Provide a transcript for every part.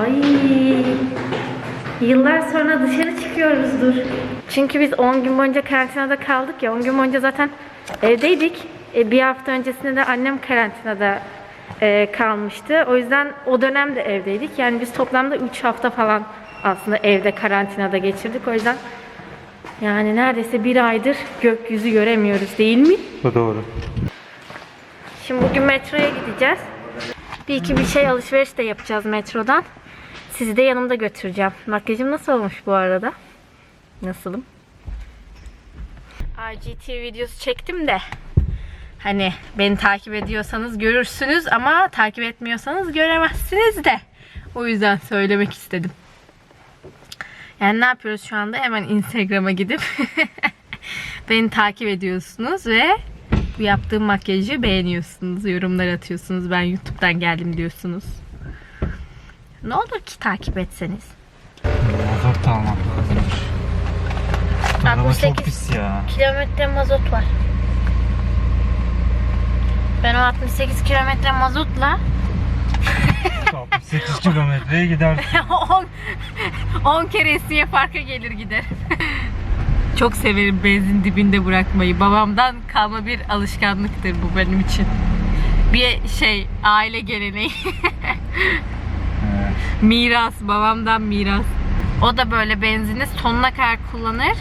Ay. Yıllar sonra dışarı çıkıyoruzdur. Çünkü biz 10 gün boyunca karantinada kaldık ya. 10 gün boyunca zaten evdeydik. E, bir hafta öncesinde de annem karantinada e, kalmıştı. O yüzden o dönem de evdeydik. Yani biz toplamda 3 hafta falan aslında evde karantinada geçirdik. O yüzden yani neredeyse bir aydır gökyüzü göremiyoruz değil mi? Bu doğru. Şimdi bugün metroya gideceğiz. Bir iki bir şey alışveriş de yapacağız metrodan. Sizi de yanımda götüreceğim. Makyajım nasıl olmuş bu arada? Nasılım? IGT videosu çektim de. Hani beni takip ediyorsanız görürsünüz ama takip etmiyorsanız göremezsiniz de. O yüzden söylemek istedim. Yani ne yapıyoruz şu anda? Hemen Instagram'a gidip beni takip ediyorsunuz ve bu yaptığım makyajı beğeniyorsunuz, yorumlar atıyorsunuz. Ben YouTube'dan geldim diyorsunuz. Ne olur ki takip etseniz. Mazot da almak lazımmış. Araba 68. çok pis ya. Kilometre mazot var. Ben o 68 kilometre mazotla 68 kilometreye gider. 10 10 kere Esiye Park'a gelir gider. Çok severim benzin dibinde bırakmayı. Babamdan kalma bir alışkanlıktır bu benim için. Bir şey aile geleneği. Miras, babamdan miras. O da böyle benzini sonuna kadar kullanır.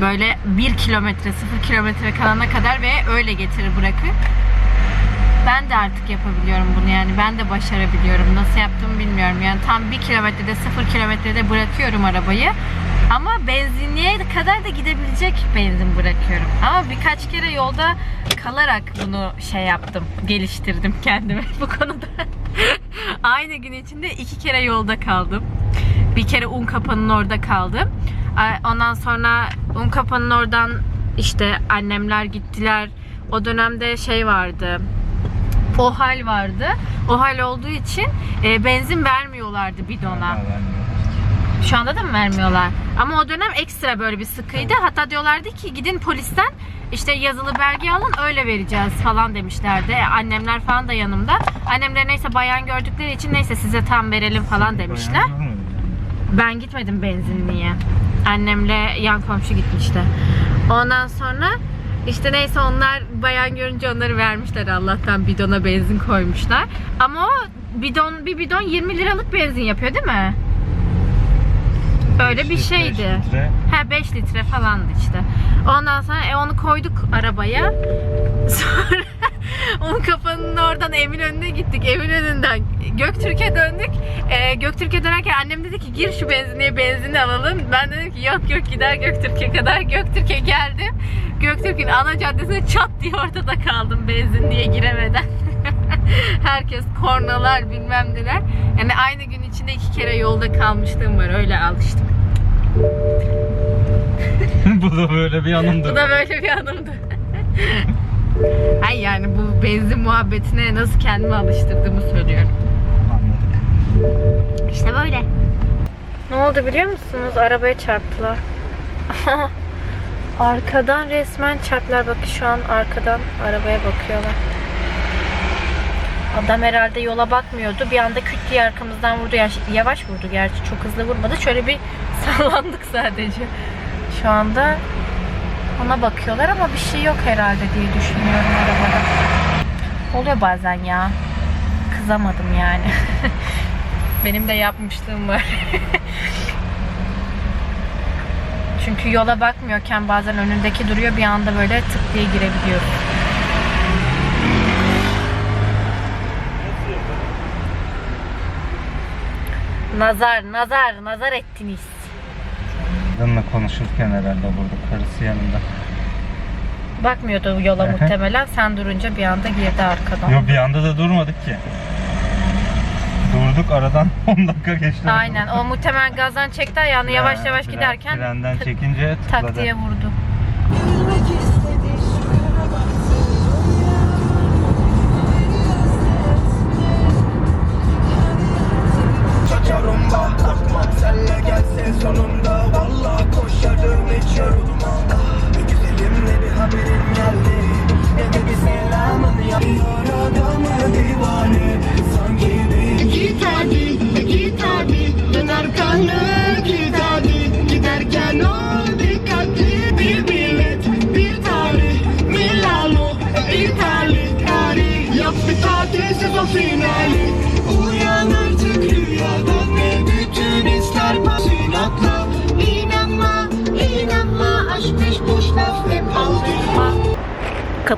Böyle 1 kilometre, 0 kilometre kalana kadar ve öyle getirir bırakır. Ben de artık yapabiliyorum bunu yani. Ben de başarabiliyorum. Nasıl yaptığımı bilmiyorum. Yani tam 1 kilometrede, 0 kilometrede bırakıyorum arabayı. Ama benzinliğe kadar da gidebilecek benzin bırakıyorum. Ama birkaç kere yolda kalarak bunu şey yaptım. Geliştirdim kendimi bu konuda. Aynı gün içinde iki kere yolda kaldım. Bir kere un kapanın orada kaldım. Ondan sonra un kapanın oradan işte annemler gittiler. O dönemde şey vardı. OHAL vardı. OHAL olduğu için e, benzin vermiyorlardı bidona. Şu anda da mı vermiyorlar? Ama o dönem ekstra böyle bir sıkıydı. Hatta diyorlardı ki gidin polisten işte yazılı belge alın öyle vereceğiz falan demişlerdi. E, Annemler falan da yanımda. Annemler neyse bayan gördükleri için neyse size tam verelim falan demişler. Ben gitmedim benzinliğe. Annemle yan komşu gitmişti. Ondan sonra işte neyse onlar bayan görünce onları vermişler Allah'tan bidona benzin koymuşlar. Ama o bidon bir bidon 20 liralık benzin yapıyor değil mi? Öyle bir şeydi. Ha 5 litre falandı işte. Ondan sonra e, onu koyduk arabaya. Sonra onun kafanın oradan Eminönü'ne gittik. Eminönü'nden Göktürk'e döndük. E, Göktürk'e dönerken annem dedi ki gir şu benzinliğe benzin alalım. Ben dedim ki yok yok gider Göktürk'e kadar. Göktürk'e geldim. Göktürk'ün ana caddesine çat diye ortada kaldım benzinliğe giremeden. Herkes kornalar bilmem neler. Yani aynı gün içinde iki kere yolda kalmışlığım var. Öyle alıştım. Bu da böyle bir anımdır. Bu da böyle bir anımdı. Ay yani bu benzin muhabbetine nasıl kendimi alıştırdığımı söylüyorum. Anladık. İşte böyle. Ne oldu biliyor musunuz? Arabaya çarptılar. arkadan resmen çarptılar. Bakın şu an arkadan arabaya bakıyorlar. Adam herhalde yola bakmıyordu. Bir anda küt diye arkamızdan vurdu. Yani yavaş vurdu gerçi. Çok hızlı vurmadı. Şöyle bir sallandık sadece. Şu anda ona bakıyorlar ama bir şey yok herhalde diye düşünüyorum arabada. Oluyor bazen ya. Kızamadım yani. Benim de yapmışlığım var. Çünkü yola bakmıyorken bazen önündeki duruyor bir anda böyle tık diye girebiliyor. Nazar, nazar, nazar ettiniz. Kadınla konuşurken herhalde vurdu karısı yanında. Bakmıyordu yola muhtemelen. Sen durunca bir anda girdi arkadan. Yok bir anda da durmadık ki. Durduk aradan 10 dakika geçti. Aynen. O muhtemelen gazdan çekti ayağını yavaş yavaş giderken Frenden çekince tıkladı. tak diye vurdu.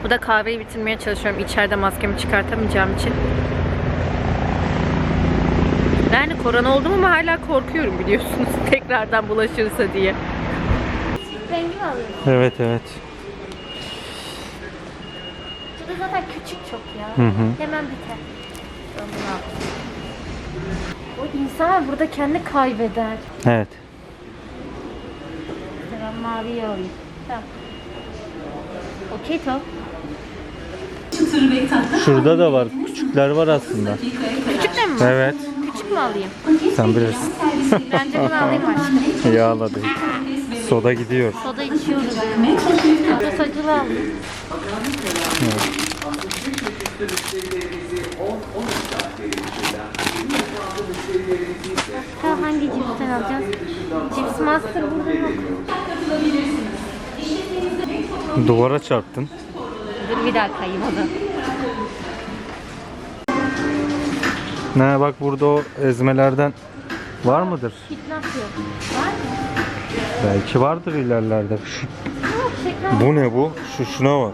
Kapıda kahveyi bitirmeye çalışıyorum. İçeride maskemi çıkartamayacağım için. Yani korona oldum ama hala korkuyorum biliyorsunuz. Tekrardan bulaşırsa diye. Rengi mi alıyorsun? Evet evet. Bu da zaten küçük çok ya. Hı hı. Hemen biter. O insan burada kendi kaybeder. Evet. Ben maviyi alayım. Tamam. Okey Tom. Şurada da var. Küçükler var aslında. Küçük de mi? Evet. Küçük mü alayım? Sen bilirsin. Bence bunu alayım aşkım. Yağla değil. Soda gidiyor. Soda içiyoruz. Soda acılı alayım. Ha, hangi cipsten alacağız? Cips Master burada yok. Duvara çarptın. Dur bir daha kayayım o da. Ne bak burada o ezmelerden var mıdır? Kitnap yok. Var mı? Belki vardır ilerlerde. Şu, Yok şeker. bu ne bu? Şu şuna bak.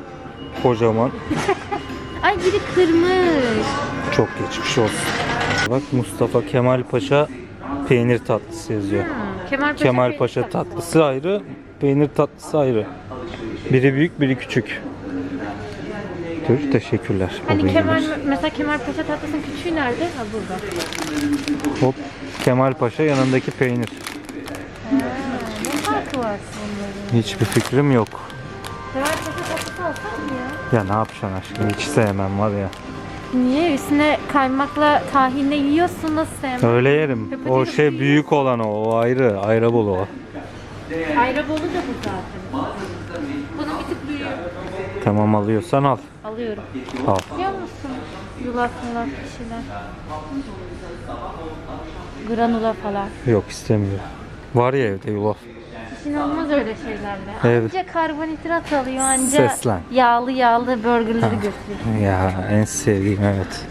Kocaman. Ay biri kırmış. Çok geçmiş olsun. Bak Mustafa Kemal Paşa peynir tatlısı yazıyor. Kemal Paşa, Kemal Paşa tatlısı ayrı, peynir tatlısı ayrı. Biri büyük, biri küçük. Dur, teşekkürler. Hani. Kemal, mesela Kemal Paşa tatlısının küçüğü nerede? Ha burada. Hop, Kemal Paşa yanındaki peynir. Ne farkı var bunların? Hiçbir fikrim yok. Kemal Paşa tatlısı alsam mı ya? Ya ne yapacaksın aşkım? Hiç sevmem var ya. Niye? Üstüne kaymakla tahinle yiyorsun nasıl sevmem? Öyle yerim. O şey büyük olan o, o ayrı, ayrı bulu o. Ayrabolu da bu zaten. Bunun bir tık büyüğü. Tamam alıyorsan al. Alıyorum. Al. Biliyor musun? Yulaf mulaf bir şeyler. Granula falan. Yok istemiyorum. Var ya evde yulaf. İçin olmaz öyle şeylerle. Evet. Anca karbonhidrat alıyor anca Seslen. yağlı yağlı burgerları götürüyor. Ya en sevdiğim evet.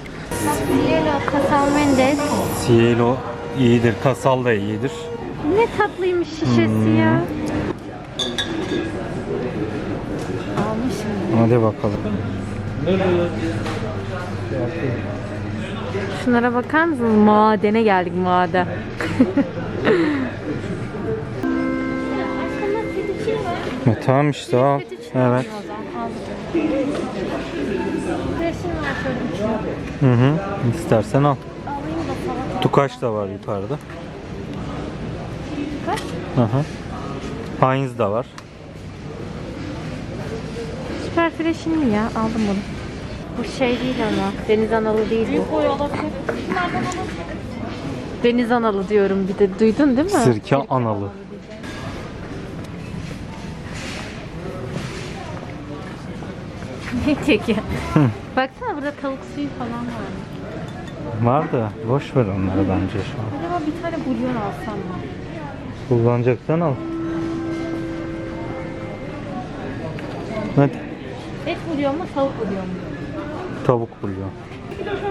Cielo, Casal Mendes. Cielo iyidir, kasal da iyidir. Ne tatlıymış şişesi ya. Almışım. Hadi bakalım. Şunlara bakar mısınız? Madene geldik var? E, tamam işte Evet. o var çocuk. Hı hı. İstersen al. Tukaş da var yukarıda. Kaç? Hı hı. Heinz da var. Süper Fresh'in mi ya? Aldım bunu. Bu şey değil ama. Deniz analı değil bu. Deniz analı diyorum bir de. Duydun değil mi? Sirke analı. Ne tek ya? Baksana burada tavuk suyu falan var. Var da boş ver onları bence şu an. Acaba bir tane bulyon alsam mı? Kullanacaksan al. Hadi. Et bulyon mu tavuk bulyon mu? Tavuk bulyon.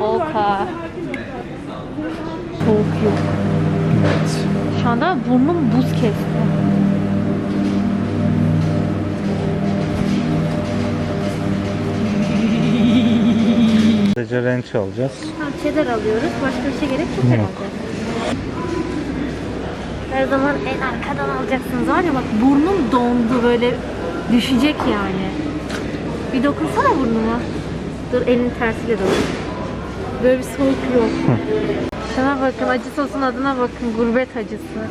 Olka. Soğuk yok. Evet. Şu anda burnum buz kesti. Sadece renç alacağız. Tamam cheddar alıyoruz. Başka bir şey gerek yok Yok. herhalde. Her zaman en arkadan alacaksınız var ya bak burnum dondu böyle düşecek yani. Bir dokunsana burnuma. Dur elin tersiyle dokun. Böyle bir soğuk yok. Şuna bakın acı sosun adına bakın gurbet acısı.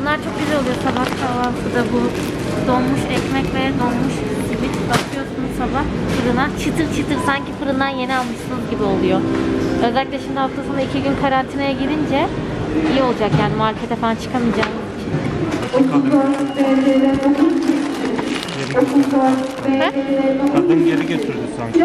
Bunlar çok güzel oluyor sabah kahvaltıda bu donmuş ekmek ve donmuş simit bakıyorsunuz sabah fırına çıtır çıtır sanki fırından yeni almışsınız gibi oluyor. Özellikle şimdi hafta sonu iki gün karantinaya girince iyi olacak yani markete falan çıkamayacağımız için. Kadın geri götürdü sanki.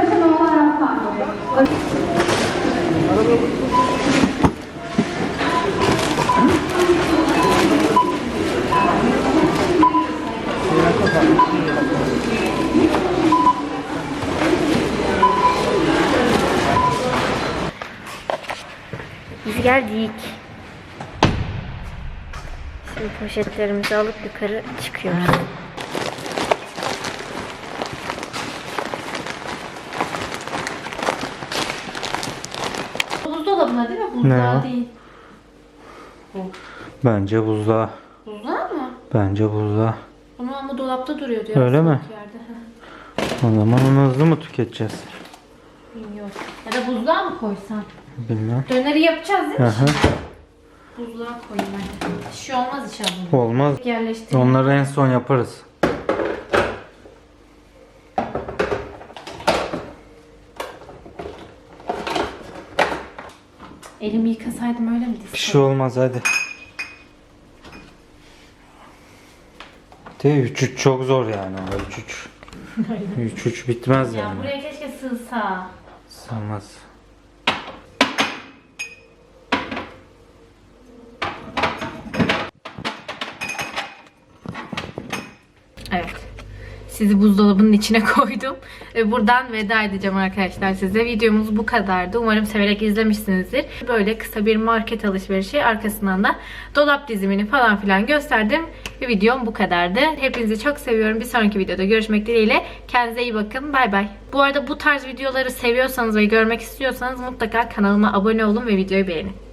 Geldik. Şimdi poşetlerimizi alıp yukarı çıkıyoruz. Buzdolabına değil mi? Ne Buzluğa o? değil. Bence buzluğa. Buzluğa mı? Bence buzluğa. Bunu ama dolapta duruyordu ya. Öyle mi? soğuk Yerde. O zaman onu hızlı mı tüketeceğiz? Bilmiyorum. Ya da buzluğa mı koysam? Bilmem. Döneri yapacağız değil mi? Aha. Buzluğa koyayım hadi. Bir şey olmaz inşallah. Olmaz. Yerleştireyim. Onları en son yaparız. Elimi yıkasaydım öyle mi Bir şey olmaz hadi. De 3 3 çok zor yani o 3 3. 3 3 bitmez Ya yani. buraya keşke sığsa. Sığmaz. Evet. Sizi buzdolabının içine koydum. Ve buradan veda edeceğim arkadaşlar size. Videomuz bu kadardı. Umarım severek izlemişsinizdir. Böyle kısa bir market alışverişi arkasından da dolap dizimini falan filan gösterdim. Ve videom bu kadardı. Hepinizi çok seviyorum. Bir sonraki videoda görüşmek dileğiyle. Kendinize iyi bakın. Bay bay. Bu arada bu tarz videoları seviyorsanız ve görmek istiyorsanız mutlaka kanalıma abone olun ve videoyu beğenin.